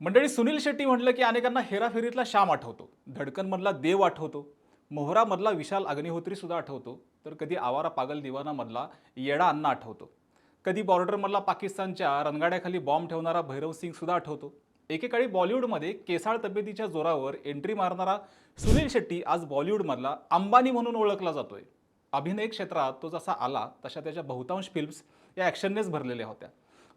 मंडळी सुनील शेट्टी म्हटलं की अनेकांना हेराफेरीतला श्याम आठवतो. धडकनमधला देव आठवतो. मोहरामधला विशाल अग्निहोत्रीसुद्धा आठवतो. तर कधी आवारा पागल दिवानामधला येडा अण्णा आठवतो. कधी बॉर्डरमधला पाकिस्तानच्या रणगाड्याखाली बॉम्ब ठेवणारा भैरव सिंगसुद्धा आठवतो. एकेकाळी बॉलिवूडमध्ये केसाळ तब्येतीच्या जोरावर एंट्री मारणारा सुनील शेट्टी आज बॉलिवूडमधला अंबानी म्हणून ओळखला जातोय. अभिनय क्षेत्रात तो जसा आला तशा त्याच्या बहुतांश फिल्म्स या ॲक्शननेच भरलेल्या होत्या.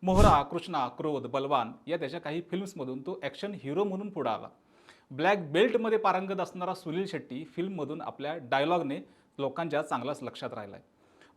मोहरा कृष्णा क्रोध बलवान या त्याच्या काही फिल्म्समधून तो ॲक्शन हिरो म्हणून पुढे आला. ब्लॅक बेल्टमध्ये पारंगत असणारा सुनील शेट्टी फिल्ममधून आपल्या डायलॉगने लोकांच्या चांगलाच लक्षात राहिला आहे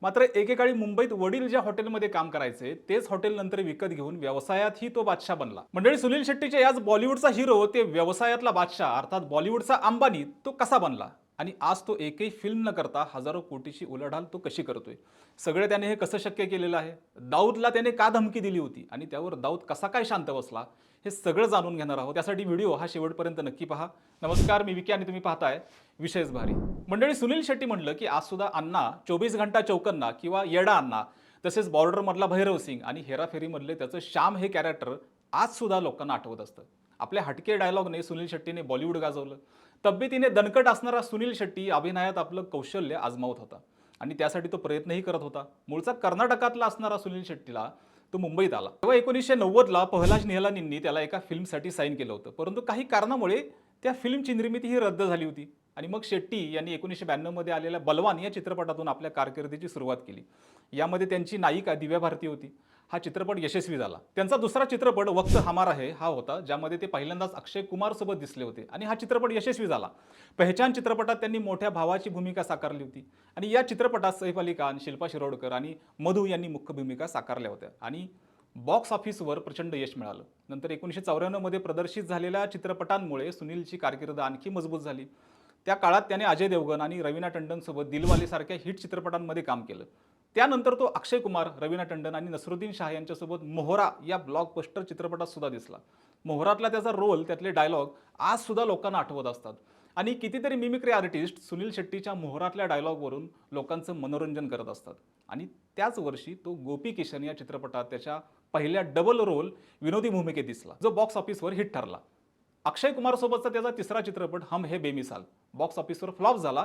मात्र एकेकाळी मुंबईत वडील ज्या हॉटेलमध्ये काम करायचे तेच हॉटेल नंतर विकत घेऊन व्यवसायातही तो बादशाह बनला. मंडळी सुनील शेट्टीच्या याच बॉलिवूडचा हिरो ते व्यवसायातला बादशाह अर्थात बॉलिवूडचा अंबानी तो कसा बनला? आणि आज तो एकही फिल्म न करता हजारो कोटीची उलाढाल तो कशी करतोय? सगळे त्याने हे कसं शक्य केलेलं आहे? दाऊदला त्याने का धमकी दिली होती? आणि त्यावर दाऊद कसा काय शांत बसला? हे सगळं जाणून घेणार आहोत. त्यासाठी व्हिडिओ हा शेवटपर्यंत नक्की पहा. नमस्कार मी विकी आणि तुम्ही पाहताय विशेष भारी. मंडळी सुनील शेट्टी म्हटलं की आज सुद्धा अण्णा चोवीस घंटा चौकन्ना किंवा येडा अण्णा तसेच बॉर्डरमधला भैरव सिंग आणि हेराफेरीमधले त्याचं श्याम हे कॅरेक्टर आज सुद्धा लोकांना आठवत असतं. आपल्या हटके डायलॉगने सुनील शेट्टीने बॉलिवूड गाजवलं. तब्येतीने दणकट असणारा सुनील शेट्टी अभिनयात आपलं कौशल्य आजमावत होता. आणि त्यासाठी तो प्रयत्नही करत होता. मूळचा कर्नाटकातला असणारा सुनील शेट्टीला तो मुंबईत आला. तेव्हा एकोणीसशे नव्वदला पहलाज निहलानींनी त्याला एका फिल्मसाठी साईन केलं होतं. परंतु काही कारणामुळे त्या फिल्मची निर्मिती ही रद्द झाली होती. आणि मग शेट्टी यांनी एकोणीसशे ब्याण्णवमध्ये आलेल्या बलवान या चित्रपटातून आपल्या कारकिर्दीची सुरुवात केली. यामध्ये त्यांची नायिका दिव्या भारती होती. हा चित्रपट यशस्वी झाला. त्यांचा दुसरा चित्रपट वक्त हमार आहे हा होता ज्यामध्ये ते पहिल्यांदाच अक्षय कुमारसोबत दिसले होते. आणि हा चित्रपट यशस्वी झाला. पहचान चित्रपटात त्यांनी मोठ्या भावाची भूमिका साकारली होती. आणि या चित्रपटात सैफ अली खान शिल्पा शिरोडकर आणि मधू यांनी मुख्य भूमिका साकारल्या होत्या. आणि बॉक्स ऑफिसवर प्रचंड यश मिळालं. नंतर एकोणीसशे चौऱ्याण्णवमध्ये प्रदर्शित झालेल्या चित्रपटांमुळे सुनीलची कारकीर्द आणखी मजबूत झाली. त्या काळात त्याने अजय देवगण आणि रवीना टंडनसोबत दिलवालेसारख्या हिट चित्रपटांमध्ये काम केलं. त्यानंतर तो अक्षय कुमार रवीना टंडन आणि नसरुद्दीन शाह यांच्यासोबत मोहरा या ब्लॉकबस्टर चित्रपटात सुद्धा दिसला. मोहरातला त्याचा रोल त्यातले डायलॉग आज सुद्धा लोकांना आठवत असतात. आणि कितीतरी मिमिक्री आर्टिस्ट सुनील शेट्टीच्या मोहरातल्या डायलॉगवरून लोकांचं मनोरंजन करत असतात. आणि त्याच वर्षी तो गोपी किशन या चित्रपटात त्याच्या पहिल्या डबल रोल विनोदी भूमिकेत दिसला जो बॉक्स ऑफिसवर हिट ठरला. अक्षय कुमारसोबतचा त्याचा तिसरा चित्रपट हम हे बेमिसाल बॉक्स ऑफिसवर फ्लॉप झाला.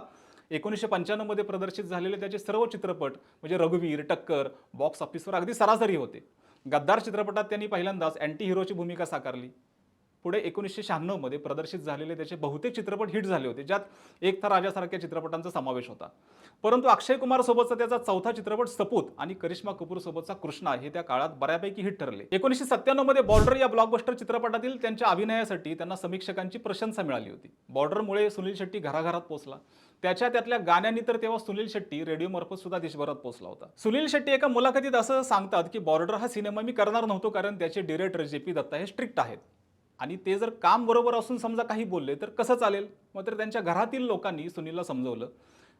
एकोणीसशे पंच्याण्णवमध्ये प्रदर्शित झालेले त्याचे सर्व चित्रपट म्हणजे रघुवीर टक्कर बॉक्स ऑफिसवर अगदी सरासरी होते. गद्दार चित्रपटात त्यांनी पहिल्यांदाच अँटी हिरोची भूमिका साकारली. पुढे एकोणीसशे शहाण्णवमध्ये प्रदर्शित झालेले त्याचे बहुतेक चित्रपट हिट झाले होते ज्यात एक था राजासारख्या चित्रपटांचा समावेश होता. परंतु अक्षय कुमारसोबतचा त्याचा चौथा चित्रपट सपूत आणि करिश्मा कपूरसोबतचा कृष्णा हे त्या काळात बऱ्यापैकी हिट ठरले. एकोणीसशे सत्त्याण्णवमध्ये बॉर्डर या ब्लॉकबस्टर चित्रपटातील त्यांच्या अभिनयासाठी त्यांना समीक्षकांची प्रशंसा मिळाली होती. बॉर्डरमुळे सुनील शेट्टी घराघरात पोहोचला. त्याच्या त्यातल्या गाण्यांनी तर तेव्हा सुनील शेट्टी रेडिओमार्फत सुद्धा देशभरात पोहोचला होता. सुनील शेट्टी एका मुलाखतीत असं सांगतात की बॉर्डर हा सिनेमा मी करणार नव्हतो कारण त्याचे डिरेक्टर जे पी दत्ता हे स्ट्रिक्ट आहेत. आणि ते जर काम बरोबर असून समजा काही बोलले तर कसं चालेल? मात्र त्यांच्या घरातील लोकांनी सुनीलला समजवलं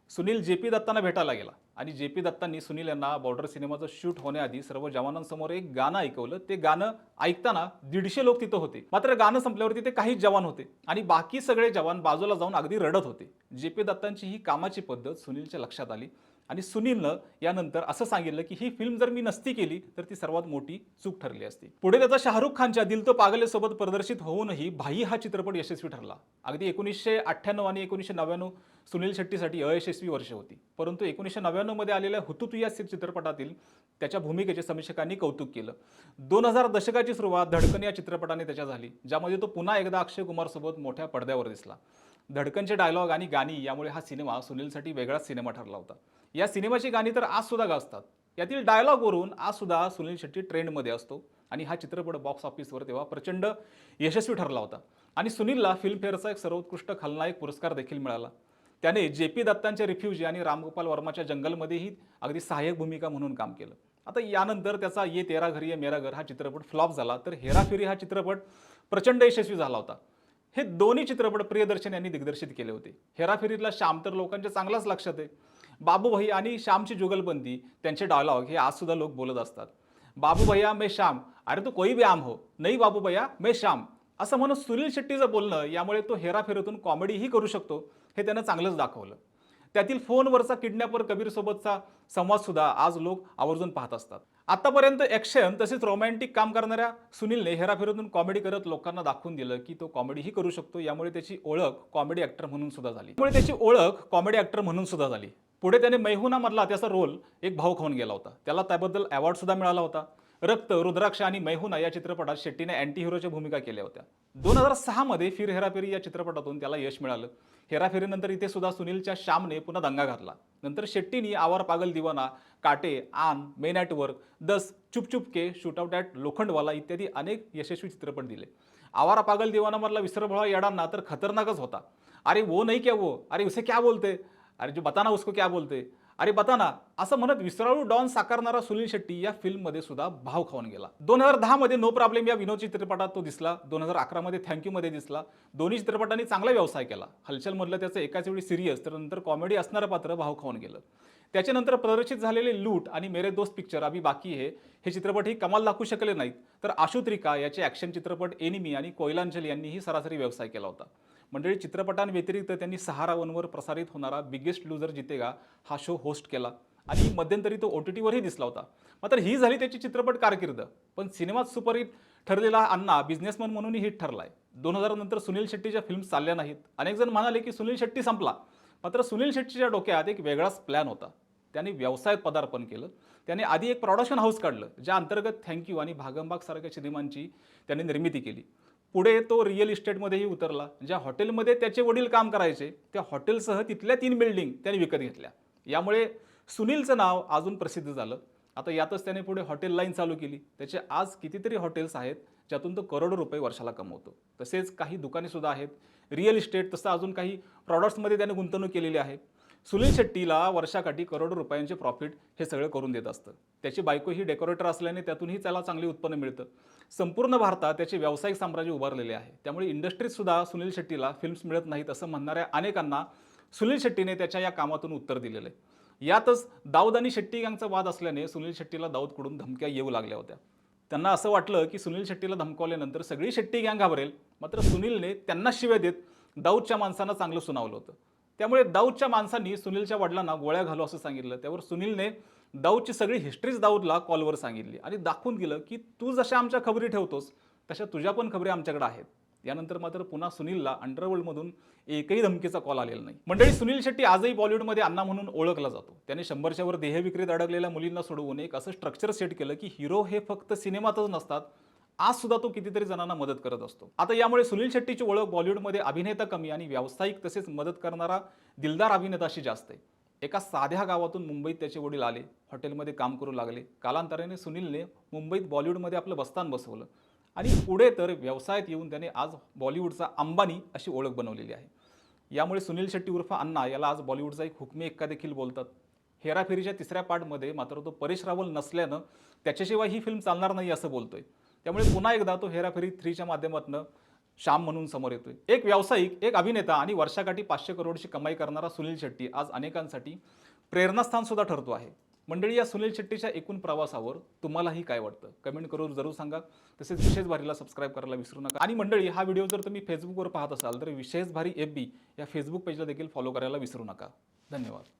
सुनील जे पी दत्तांना भेटायला गेला. आणि जे पी दत्तांनी सुनील यांना बॉर्डर सिनेमाचं शूट होण्याआधी सर्व जवानांसमोर एक गाणं ऐकवलं. ते गाणं ऐकताना दीडशे लोक तिथं होते. मात्र गाणं संपल्यावर तिथे काहीच जवान होते. आणि बाकी सगळे जवान बाजूला जाऊन अगदी रडत होते. जे पी दत्तांची ही कामाची पद्धत सुनीलच्या लक्षात आली. आणि सुनीलनं यानंतर असं सांगितलं की ही फिल्म जर मी नसती केली तर ती सर्वात मोठी चूक ठरली असती. पुढे त्याचा शाहरुख खानच्या दिल तो पागलेसोबत प्रदर्शित होऊनही भाई हा चित्रपट यशस्वी ठरला. अगदी एकोणीसशे अठ्ठ्याण्णव आणि एकोणीसशे नव्याण्णव सुनील शेट्टीसाठी अयशस्वी वर्ष होती. परंतु एकोणीसशे नव्याण्णवमध्ये आलेल्या हुतुतुया चित्रपटातील त्याच्या भूमिकेचे समीक्षकांनी कौतुक केलं. दोन हजार दशकाची सुरुवात धडकन या चित्रपटाने त्याच्या झाली ज्यामध्ये तो पुन्हा एकदा अक्षय कुमारसोबत मोठ्या पडद्यावर दिसला. धडकनचे डायलॉग आणि गाणी यामुळे हा सिनेमा सुनीलसाठी वेगळाच सिनेमा ठरला होता. या सिनेमाची गाणी तर आज सुद्धा गाजतात. यातील डायलॉगवरून आज सुद्धा सुनील शेट्टी ट्रेंडमध्ये असतो. आणि हा चित्रपट बॉक्स ऑफिसवर तेव्हा प्रचंड यशस्वी ठरला होता. आणि सुनीलला फिल्मफेअरचा एक सर्वोत्कृष्ट खलनायक पुरस्कार देखील मिळाला. त्याने जे पी दत्तांच्या रिफ्युजी आणि रामगोपाल वर्माच्या जंगलमध्येही अगदी सहाय्यक भूमिका म्हणून काम केलं. आता यानंतर त्याचा ये तेरा घरी ये मेरा घर हा चित्रपट फ्लॉप झाला तर हेराफेरी हा चित्रपट प्रचंड यशस्वी झाला होता. हे दोन्ही चित्रपट प्रियदर्शन यांनी दिग्दर्शित केले होते. हेराफेरीतला श्याम तर लोकांच्या चांगलाच लक्षात आहे. बाबू भाई आणि श्यामची जुगलबंदी त्यांचे डायलॉग हे आज सुद्धा लोक बोलत असतात. बाबू भैया मे श्याम अरे तो कोई भी आम हो. नाही बाबू भैया मे श्याम. असं म्हणून सुनील शेट्टीचं बोलणं यामुळे तो हेराफेरीतून कॉमेडीही करू शकतो हे त्यानं चांगलंच दाखवलं. त्यातील फोनवरचा किडनॅपर कबीरसोबतचा संवाद सुद्धा आज लोक आवर्जून पाहत असतात. आतापर्यंत ॲक्शन तसेच रोमॅन्टिक काम करणाऱ्या सुनीलने हेराफेरीतून कॉमेडी करत लोकांना दाखवून दिलं की तो कॉमेडीही करू शकतो यामुळे त्याची ओळख कॉमेडी ॲक्टर म्हणून सुद्धा झाली. त्यामुळे त्याची ओळख कॉमेडी ॲक्टर म्हणून सुद्धा झाली. पुढे त्याने मैहुना मधला त्याचा रोल एक भाऊ खाऊन गेला होता. त्याला त्याबद्दल अवॉर्ड सुद्धा मिळाला होता. रक्त रुद्राक्ष आणि मैहुना या चित्रपटात शेट्टीने अँटी हिरोच्या भूमिका केल्या होत्या. दोन हजार सहामध्ये फिर हेराफेरी या चित्रपटातून त्याला यश मिळालं. हेराफेरीनंतर इथे सुद्धा सुनीलच्या श्यामने पुन्हा दंगा घातला. नंतर शेट्टीनी आवार पागल दिवाना काटे आन men at work Dus Chupchupke K shootout at Lokhandwala इत्यादी अनेक यशस्वी चित्रपट दिले. आवारा पागल दिवानामधला विसरभोळा येडांना तर खतरनाकच होता. अरे वो नाही क्या वो? अरे उसे क्या बोलते? अरे जो बताना उसको क्या बोलते? अरे बताना असं म्हणत विसराळू डॉन साकारणारा सुनील शेट्टी या फिल्ममध्ये सुद्धा भाव खाऊन गेला. दोन हजार दहामध्ये नो प्रॉब्लेम या विनोद चित्रपटात तो दिसला. दोन हजार अकरामध्ये थँक्यूमध्ये दिसला. दोन्ही चित्रपटांनी चांगला व्यवसाय केला. हलचलमधलं त्याचं एकाच वेळी सिरियस तर नंतर कॉमेडी असणारं पात्र भाव खाऊन गेलं. त्याच्यानंतर प्रदर्शित झालेले लूट आणि मेरे दोस्त पिक्चर अभी बाकी हे हे चित्रपटही कमाल दाखवू शकले नाहीत. तर आशुत्रिका याचे ॲक्शन चित्रपट एनिमी आणि कोयलांजली यांनीही सरासरी व्यवसाय केला होता. मंडळी चित्रपटांव्यतिरिक्त त्यांनी सहारा वनवर प्रसारित होणारा बिगेस्ट लूजर जितेगा हा शो होस्ट केला. आणि मध्यंतरी तो ओ टी टीवरही दिसला होता. मात्र ही झाली त्याची चित्रपट कारकीर्द. पण सिनेमात सुपरहिट ठरलेला अण्णा बिझनेसमन म्हणूनही हिट ठरलाय. दोन हजार नंतर सुनील शेट्टीच्या फिल्म चालल्या नाहीत. अनेक जण म्हणाले की सुनील शेट्टी संपला. मात्र सुनील शेट्टीच्या डोक्यात एक वेगळाच प्लॅन होता. त्याने व्यवसायात पदार्पण केलं. त्याने आधी एक प्रॉडक्शन हाऊस काढलं ज्या अंतर्गत थँक्यू आणि भागंबाग सारख्या सिनेमांची त्याने निर्मिती केली. पुढे तो रिअल इस्टेटमध्येही उतरला. ज्या हॉटेलमध्ये त्याचे वडील काम करायचे त्या हॉटेलसह तिथल्या तीन बिल्डिंग त्याने विकत घेतल्या. यामुळे सुनीलचं नाव अजून प्रसिद्ध झालं. आता यातच त्याने पुढे हॉटेल लाईन चालू केली. त्याचे आज कितीतरी हॉटेल्स आहेत ज्यातून तो करोडो रुपये वर्षाला कमवतो. तसेच काही दुकाने सुद्धा आहेत. रिअल इस्टेट तसं अजून काही प्रॉडक्ट्समध्ये त्याने गुंतवणूक केलेली आहे. सुनील शेट्टीला वर्षाकाठी करोडो रुपयांचे प्रॉफिट हे सगळं करून देत असतं. त्याची बायको ही डेकोरेटर असल्याने त्यातूनही त्याला चांगले उत्पन्न मिळतं. संपूर्ण भारतात त्याचे व्यावसायिक साम्राज्य उभारलेले आहे. त्यामुळे इंडस्ट्रीतसुद्धा सुनील शेट्टीला फिल्म्स मिळत नाहीत असं म्हणणाऱ्या अनेकांना सुनील शेट्टीने त्याच्या या कामातून उत्तर दिलेलं आहे यातच दाऊद आणि शेट्टी गँगचा वाद असल्याने सुनील शेट्टीला दाऊदकडून धमक्या येऊ लागल्या होत्या. त्यांना असं वाटलं की सुनील शेट्टीला धमकावल्यानंतर सगळी शेट्टी गँग घाबरेल. मात्र सुनीलने त्यांना शिव्या देत दाऊदच्या माणसांना चांगलं सुनावलं होतं. त्यामुळे दाऊदच्या माणसांनी सुनीलच्या वडिलांना गोळ्या घालू असं सांगितलं. त्यावर सुनीलने दाऊदची सगळी हिस्ट्रीच दाऊदला कॉलवर सांगितली. आणि दाखवून दिलं की तू जशा आमच्या खबरी ठेवतोस तशा तुझ्या पण खबरी आमच्याकडे आहेत. यानंतर मात्र पुन्हा सुनीलला अंडरवर्ल्डमधून एकही धमकीचा कॉल आलेला नाही. मंडळी सुनील शेट्टी आजही बॉलिवूडमध्ये अण्णा म्हणून ओळखला जातो. त्याने शंभरच्यावर देहविक्रीत अडकलेल्या मुलींना सोडवून एक असं स्ट्रक्चर सेट केलं की हिरो हे फक्त सिनेमातच नसतात आज सुद्धा तो कितीतरी जणांना मदत करत असतो. आता यामुळे सुनील शेट्टीची ओळख बॉलिवूडमध्ये अभिनेता कमी आणि व्यावसायिक तसेच मदत करणारा दिलदार अभिनेताशी जास्त आहे. एका साध्या गावातून मुंबईत त्याचे वडील आले हॉटेलमध्ये काम करू लागले. कालांतराने सुनीलने मुंबईत बॉलिवूडमध्ये आपलं बस्तान बसवलं. आणि पुढे तर व्यवसायात येऊन त्याने आज बॉलिवूडचा अंबानी अशी ओळख बनवलेली आहे. यामुळे सुनील शेट्टी उर्फ अण्णा याला आज बॉलिवूडचा एक हुकमी एक्का देखील बोलतात. हेराफेरीच्या तिसऱ्या पार्टमध्ये मात्र तो परेश रावल नसल्यानं त्याच्याशिवाय ही फिल्म चालणार नाही असं बोलतोय. त्यामुळे पुन्हा एकदा तो हेराफेरी थ्रीच्या माध्यमातून श्याम म्हणून समोर येतोय. एक व्यावसायिक एक अभिनेता आणि वर्षाकाठी पाचशे करोडची कमाई करणारा सुनील शेट्टी आज अनेकांसाठी प्रेरणास्थानसुद्धा ठरतो आहे. मंडळी या सुनील शेट्टीच्या एकूण प्रवासावर तुम्हालाही काय वाटतं? कमेंट करून जरूर सांगा. तसेच विशेष भारीला सबस्क्राईब करायला विसरू नका. आणि मंडळी हा व्हिडिओ जर तुम्ही फेसबुकवर पाहत असाल तर विशेष भारी एफ बी या फेसबुक पेजला देखील फॉलो करायला विसरू नका. धन्यवाद.